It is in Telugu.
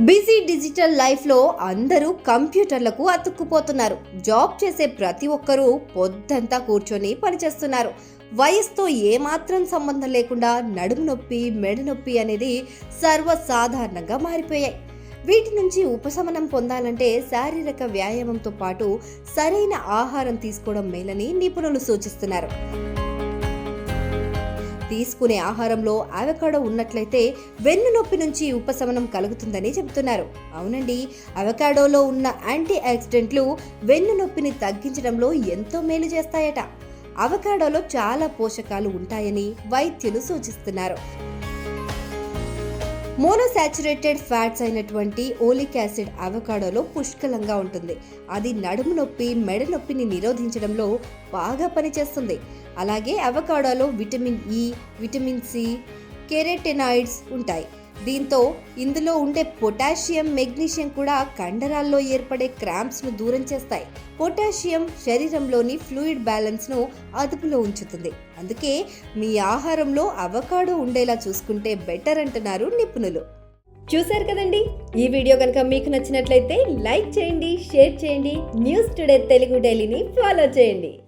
బిజీ డిజిటల్ లైఫ్లో అందరూ కంప్యూటర్లకు అతుక్కుపోతున్నారు. జాబ్ చేసే ప్రతి ఒక్కరూ పొద్దంతా కూర్చొని పనిచేస్తున్నారు. వయసుతో ఏమాత్రం సంబంధం లేకుండా నడుము నొప్పి మెడ నొప్పి అనేది సర్వసాధారణంగా మారిపోయాయి. వీటి నుంచి ఉపశమనం పొందాలంటే శారీరక వ్యాయామంతో పాటు సరైన ఆహారం తీసుకోవడం మేలని నిపుణులు సూచిస్తున్నారు. తీసుకునే ఆహారంలో అవకాడో ఉన్నట్లయితే వెన్ను నొప్పి నుంచి ఉపశమనం కలుగుతుందని చెబుతున్నారు. అవునండి అవకాడోలో ఉన్న యాంటీ ఆక్సిడెంట్లు వెన్ను నొప్పిని తగ్గించడంలో ఎంతో మేలు చేస్తాయట. అవకాడోలో చాలా పోషకాలు ఉంటాయని వైద్యులు సూచిస్తున్నారు. మోనోసాచురేటెడ్ ఫ్యాట్స్ అయినటువంటి ఓలిక్ యాసిడ్ అవకాడోలో పుష్కలంగా ఉంటుంది. అది నడుము నొప్పి మెడ నొప్పిని నిరోధించడంలో బాగా పనిచేస్తుంది. అలాగే అవకాడోలో vitamin E vitamin C carotenoids ఉంటాయి. దీంతో ఇందులో ఉండే పొటాషియం మెగ్నీషియం కూడా కండరాల్లో ఏర్పడే క్రాంప్స్ను దూరం చేస్తాయి. పొటాషియం శరీరంలోని ఫ్లూయిడ్ బ్యాలెన్స్ను అదుపులో ఉంచుతుంది. అందుకే మీ ఆహారంలో అవకాడో ఉండేలా చూసుకుంటే బెటర్ అంటున్నారు నిపుణులు. చూశారు కదండి? ఈ వీడియో కనుక మీకు నచ్చినట్లయితే లైక్ చేయండి షేర్ చేయండి న్యూస్ టుడే తెలుగు డైలీని ఫాలో చేయండి.